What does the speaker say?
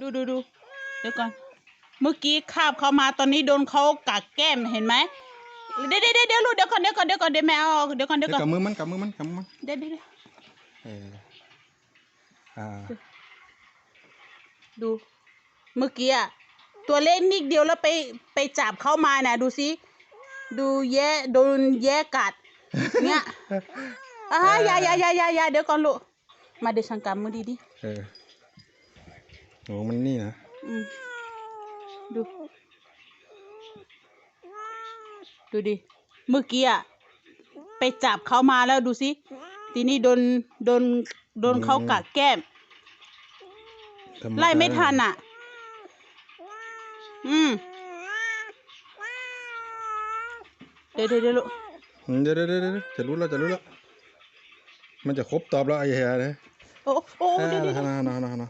ดูดูดูเดี๋ยวก่อน เมื่อกี้คาบเขามาตอนนี้โดนเขากัดแก้มเห็นไหมเดี๋ยวเดี๋ยวเดี๋ยวเดี๋ยวลูกเดี๋ยวก่อนเดี๋ยวก่อนเดี๋ยวก่อนเดี๋ยวแม่เอาออกเดี๋ยวก่อนเดี๋ยวเดี๋ยวก่อนกับมือมันกับมือมันกับมือมันเดี๋ยวเดี๋ยวเดี๋ยวเอออ่าดูเมื่อกี้อะตัวเล็กนิดเดียวแล้วไปไปจับเข้ามาน่ะ ดูสิดูแย่โดนแย่กัด เนี่ยอ่าอย่าอย่าอย่าอย่าอย่าเดี๋ยวก่อนลูกมาเดี๋ยวฉันกำมือดีดิเออ โหมันนี่นะอืมดู ดูดิ เมื่อกี้อะไปจับเขามาแล้วดูสิ ทีนี้โดน โดน โดนเขากัดแก้ม ธรรดาไล่ไม่ทันอะ อืม เดี๋ยวเดี๋ยวเดี๋ยวลูกอืมเดี๋ยวเดี๋ยวเดี๋ยวเดี๋ยวจะรู้แล้วจะรู้แล้ว มันจะครบตอบแล้วไอ้เหี้ยเลยโอ้โอ้อ่าเดี๋ยวเดี๋ยวฮาเดี๋ยวนาฮานาฮานา